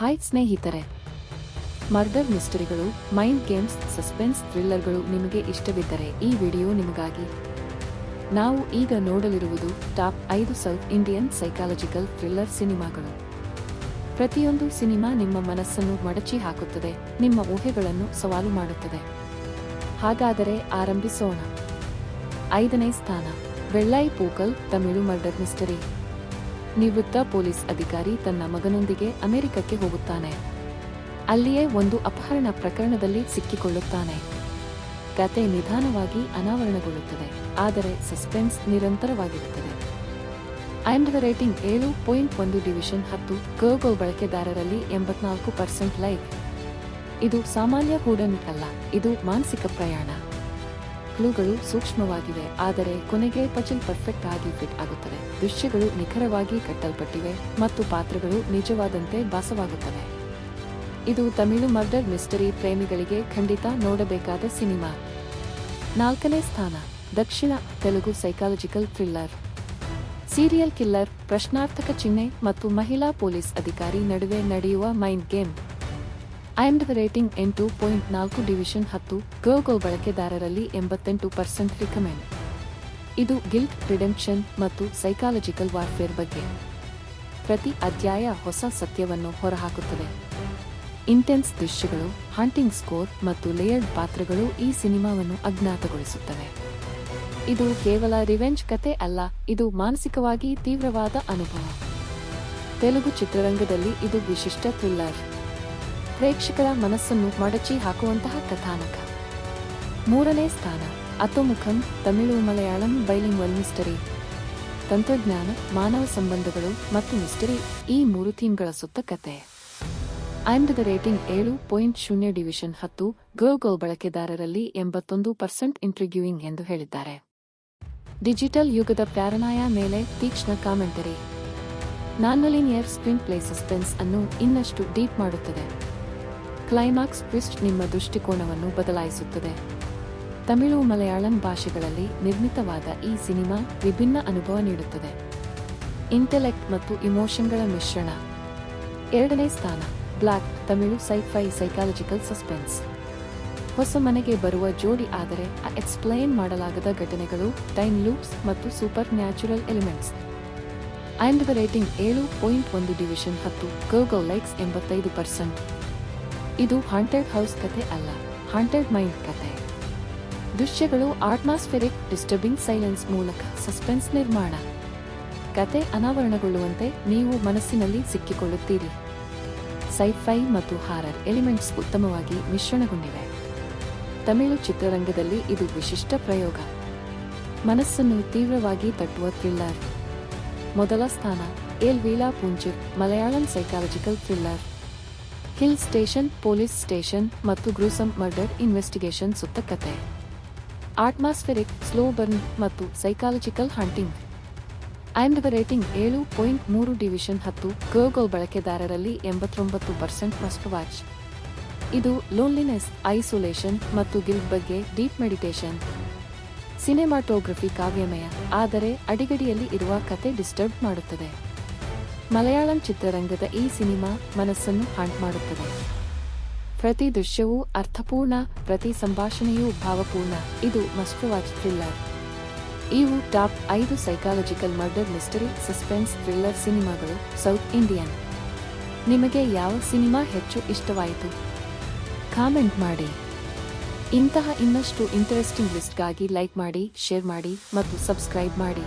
Hi ಸ್ನೇಹಿತರೆ, murder ಮಿಸ್ಟರಿಗಳು, mind games, suspense ಥ್ರಿಲ್ಲರ್ಗಳು ನಿಮಗೆ ಇಷ್ಟವಿದ್ದರೆ ಈ ವಿಡಿಯೋ ನಿಮಗಾಗಿ. ನಾವು ಈಗ ನೋಡಲಿರುವುದು ಟಾಪ್ ಐದು ಸೌತ್ ಇಂಡಿಯನ್ ಸೈಕಾಲಜಿಕಲ್ ಥ್ರಿಲ್ಲರ್ ಸಿನಿಮಾಗಳು. ಪ್ರತಿಯೊಂದು ಸಿನಿಮಾ ನಿಮ್ಮ ಮನಸ್ಸನ್ನು ಮಡಚಿ ಹಾಕುತ್ತದೆ, ನಿಮ್ಮ ಊಹೆಗಳನ್ನು ಸವಾಲು ಮಾಡುತ್ತದೆ. ಹಾಗಾದರೆ ಆರಂಭಿಸೋಣ. ಐದನೇ ಸ್ಥಾನ ವೆಳ್ಳೈ ಪೂಕಲ್, ತಮಿಳು ಮರ್ಡರ್ ಮಿಸ್ಟರಿ. ನಿವೃತ್ತ ಪೊಲೀಸ್ ಅಧಿಕಾರಿ ತನ್ನ ಮಗನೊಂದಿಗೆ ಅಮೆರಿಕಕ್ಕೆ ಹೋಗುತ್ತಾನೆ. ಅಲ್ಲಿಯೇ ಒಂದು ಅಪಹರಣ ಪ್ರಕರಣದಲ್ಲಿ ಸಿಕ್ಕಿಕೊಳ್ಳುತ್ತಾನೆ. ಕತೆ ನಿಧಾನವಾಗಿ ಅನಾವರಣಗೊಳ್ಳುತ್ತದೆ, ಆದರೆ ಸಸ್ಪೆನ್ಸ್ ನಿರಂತರವಾಗಿರುತ್ತದೆ. ಅಂಡ್ ರೇಟಿಂಗ್ ಏಳು ಪಾಯಿಂಟ್ ಒಂದು ಡಿವಿಷನ್ ಹತ್ತು ಗರ್ಗೋ ಬಳಕೆದಾರರಲ್ಲಿ ಎಂಬತ್ನಾಲ್ಕು ಪರ್ಸೆಂಟ್ ಲೈಕ್. ಇದು ಸಾಮಾನ್ಯ ಹೂಡನ್ ಅಲ್ಲ ಇದು ಮಾನಸಿಕ ಪ್ರಯಾಣ. ಕ್ಲೂಗಳು ಸೂಕ್ಷ್ಮವಾಗಿವೆ, ಆದರೆ ಕೊನೆಗೆ ಪಜಲ್ ಪರ್ಫೆಕ್ಟ್ ಆಗಿ ಫಿಟ್ ಆಗುತ್ತದೆ ದೃಶ್ಯಗಳು ನಿಖರವಾಗಿ ಕಟ್ಟಲ್ಪಟ್ಟಿವೆ ಮತ್ತು ಪಾತ್ರಗಳು ನಿಜವಾದಂತೆ ಭಾಸವಾಗುತ್ತವೆ. ಇದು ತಮಿಳು ಮರ್ಡರ್ ಮಿಸ್ಟರಿ ಪ್ರೇಮಿಗಳಿಗೆ ಖಂಡಿತ ನೋಡಬೇಕಾದ ಸಿನಿಮಾ. ನಾಲ್ಕನೇ ಸ್ಥಾನ, ದಕ್ಷಿಣ Telugu psychological thriller. Serial killer, ಪ್ರಶ್ನಾರ್ಥಕ ಚಿಹ್ನೆ ಮತ್ತು ಮಹಿಳಾ ಪೊಲೀಸ್ ಅಧಿಕಾರಿ ನಡುವೆ ನಡೆಯುವ ಮೈಂಡ್ ಗೇಮ್. ಐಎಂಡ್ ರೇಟಿಂಗ್ ಎಂಟು ಪಾಯಿಂಟ್ ನಾಲ್ಕು ಡಿವಿಷನ್ ಹತ್ತು ಗೋಗೋ ಬಳಕೆದಾರರಲ್ಲಿ ಎಂಬತ್ತೆಂಟು ಪರ್ಸೆಂಟ್ ರಿಕಮೆಂಡ್. ಇದು ಗಿಲ್ಟ್, ರಿಡೆಂಪ್ಷನ್ ಮತ್ತು ಸೈಕಾಲಜಿಕಲ್ ವಾರ್ಫೇರ್ ಬಗ್ಗೆ. ಪ್ರತಿ ಅಧ್ಯಾಯ ಹೊಸ ಸತ್ಯವನ್ನು ಹೊರಹಾಕುತ್ತದೆ. ಇಂಟೆನ್ಸ್ ದೃಶ್ಯಗಳು, ಹಾಂಟಿಂಗ್ ಸ್ಕೋರ್ ಮತ್ತು ಲೇಯರ್ಡ್ ಪಾತ್ರಗಳು ಈ ಸಿನಿಮಾವನ್ನು ಅಜ್ಞಾತಗೊಳಿಸುತ್ತವೆ. ಇದು ಕೇವಲ ರಿವೆಂಜ್ ಕತೆ ಅಲ್ಲ, ಇದು ಮಾನಸಿಕವಾಗಿ ತೀವ್ರವಾದ ಅನುಭವ. ತೆಲುಗು ಚಿತ್ರರಂಗದಲ್ಲಿ ಇದು ವಿಶಿಷ್ಟ ಥ್ರಿಲ್ಲರ್. ಪ್ರೇಕ್ಷಕರ ಮನಸ್ಸನ್ನು ಮಡಚಿ ಹಾಕುವಂತಹ ಕಥಾನಕ. ಮೂರನೇ ಸ್ಥಾನ ಅತೋಮುಖಂ ತಮಿಳು ಮಲಯಾಳಂ, ಬೈಲಿಂಗ್ವಲ್ ಮಿಸ್ಟರಿ. ತಂತ್ರಜ್ಞಾನ, ಮಾನವ ಸಂಬಂಧಗಳು ಮತ್ತು ಮಿಸ್ಟರಿ ಈ ಮೂರು ಥೀಮ್ಗಳ ಸುತ್ತ ಕತೆ. ಅಂಡ್ ದ ರೇಟಿಂಗ್ ಏಳು ಪಾಯಿಂಟ್ ಶೂನ್ಯ ಡಿವಿಷನ್ ಹತ್ತು ಗೋ ಬಳಕೆದಾರರಲ್ಲಿ ಎಂಬತ್ತೊಂದು ಪರ್ಸೆಂಟ್ ಇಂಟ್ರಿಗ್ಯೂಯಿಂಗ್ ಎಂದು ಹೇಳಿದ್ದಾರೆ. ಡಿಜಿಟಲ್ ಯುಗದ ಪ್ಯಾರನಾಯ ಮೇಲೆ ತೀಕ್ಷ್ಣ commentary. Nonlinear screenplay suspense ಅನ್ನು ಇನ್ನಷ್ಟು ಡೀಪ್ ಮಾಡುತ್ತದೆ. ಕ್ಲೈಮ್ಯಾಕ್ಸ್ ಟ್ವಿಸ್ಟ್ ನಿಮ್ಮ ದೃಷ್ಟಿಕೋನವನ್ನು ಬದಲಾಯಿಸುತ್ತದೆ. ತಮಿಳು ಮಲಯಾಳಂ ಭಾಷೆಗಳಲ್ಲಿ ನಿರ್ಮಿತವಾದ ಈ ಸಿನಿಮಾ ವಿಭಿನ್ನ ಅನುಭವ ನೀಡುತ್ತದೆ. ಇಂಟೆಲೆಕ್ಟ್ ಮತ್ತು ಇಮೋಷನ್ಗಳ ಮಿಶ್ರಣ. ಎರಡನೇ ಸ್ಥಾನ, Black, Tamil sci-fi psychological suspense. ಹೊಸ ಮನೆಗೆ ಬರುವ ಜೋಡಿ ಆದರೆ ಎಕ್ಸ್ಪ್ಲೈನ್ ಮಾಡಲಾಗದ ಘಟನೆಗಳು, ಟೈಮ್ ಲೂಪ್ಸ್ ಮತ್ತು supernatural elements and rating ಏಳು ಪಾಯಿಂಟ್ ಒಂದು ಡಿವಿಷನ್ ಹತ್ತು ಗರ್ಗೋ ಲೈಕ್ಸ್ ಎಂಬತ್ತೈದು ಪರ್ಸೆಂಟ್. ಇದು ಹಾಂಟೆಡ್ ಹೌಸ್ ಕತೆ ಅಲ್ಲ. ಹಾಂಟೆಡ್ ಮೈಂಡ್ ಕತೆ. ದೃಶ್ಯಗಳು ಆಟ್ಮಾಸ್ಫೆರಿಕ್ ಡಿಸ್ಟರ್ಬಿಂಗ್ ಸೈಲೆನ್ಸ್ ಮೂಲಕ ಸಸ್ಪೆನ್ಸ್ ನಿರ್ಮಾಣ. ಕತೆ ಅನಾವರಣಗೊಳ್ಳುವಂತೆ ನೀವು ಮನಸ್ಸಿನಲ್ಲಿ ಸಿಕ್ಕಿಕೊಳ್ಳುತ್ತೀರಿ. ಸೈಫೈ ಮತ್ತು ಹಾರರ್ ಎಲಿಮೆಂಟ್ಸ್ ಉತ್ತಮವಾಗಿ ಮಿಶ್ರಣಗೊಂಡಿವೆ. ತಮಿಳು ಚಿತ್ರರಂಗದಲ್ಲಿ ಇದು ವಿಶಿಷ್ಟ ಪ್ರಯೋಗ. ಮನಸ್ಸನ್ನು ತೀವ್ರವಾಗಿ ತಟ್ಟುವ ಥ್ರಿಲ್ಲರ್ ಮೊದಲ ಸ್ಥಾನ Ela Veezha Poonchira Malayalam psychological thriller hill station police station ಮತ್ತು ಗ್ರೂಸಮ್ ಮರ್ಡರ್ ಇನ್ವೆಸ್ಟಿಗೇಷನ್ ಸುತ್ತ ಕತೆ. ಆಟ್ಮಾಸ್ಫೆರಿಕ್ ಸ್ಲೋ ಬರ್ನ್ ಮತ್ತು ಸೈಕಾಲಜಿಕಲ್ ಹಂಟಿಂಗ್ ದ ರೇಟಿಂಗ್ ಏಳು ಪಾಯಿಂಟ್ ಮೂರು ಡಿವಿಷನ್ ಹತ್ತು ಗರ್ಗೋಲ್ ಬಳಕೆದಾರರಲ್ಲಿ ಎಂಬತ್ತೊಂಬತ್ತು ಪರ್ಸೆಂಟ್ ಮಸ್ಟ್ ವಾಚ್ ಇದು ಲೋನ್ಲಿನೆಸ್ ಐಸೋಲೇಷನ್ ಮತ್ತು ಗಿಲ್ಟ್ ಬಗ್ಗೆ ಡೀಪ್ ಮೆಡಿಟೇಷನ್ ಸಿನೆಮಾಟೋಗ್ರಫಿ ಕಾವ್ಯಮಯ, ಆದರೆ ಅಡಿಗಡಿಯಲ್ಲಿ ಇರುವ ಕತೆ ಡಿಸ್ಟರ್ಬ್ ಮಾಡುತ್ತದೆ. ಮಲಯಾಳಂ ಚಿತ್ರರಂಗದ ಈ ಸಿನಿಮಾ ಮನಸ್ಸನ್ನು ಹಾಂಟ್ ಮಾಡುತ್ತದೆ. ಪ್ರತಿ ದೃಶ್ಯವೂ ಅರ್ಥಪೂರ್ಣ, ಪ್ರತಿ ಸಂಭಾಷಣೆಯೂ ಭಾವಪೂರ್ಣ. ಇದು ಮಸ್ಟ್ ವಾಚ್ ಥ್ರಿಲ್ಲರ್. ಇವು ಟಾಪ್ ಐದು psychological murder mystery, suspense, thriller ಸಿನಿಮಾಗಳು ಸೌತ್ ಇಂಡಿಯನ್. ನಿಮಗೆ ಯಾವ ಸಿನಿಮಾ ಹೆಚ್ಚು ಇಷ್ಟವಾಯಿತು? ಕಾಮೆಂಟ್ ಮಾಡಿ. ಇಂತಹ ಇನ್ನಷ್ಟು ಇಂಟರೆಸ್ಟಿಂಗ್ ಲಿಸ್ಟ್ಗಾಗಿ ಲೈಕ್ ಮಾಡಿ, ಶೇರ್ ಮಾಡಿ ಮತ್ತು ಸಬ್ಸ್ಕ್ರೈಬ್ ಮಾಡಿ.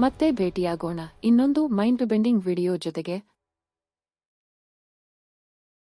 ಮತ್ತೆ ಭೇಟಿಯಾಗೋಣ. ಇನ್ನೊಂದು ಮೈಂಡ್ ಬೆಂಡಿಂಗ್ ವಿಡಿಯೋ ಜೊತೆಗೆ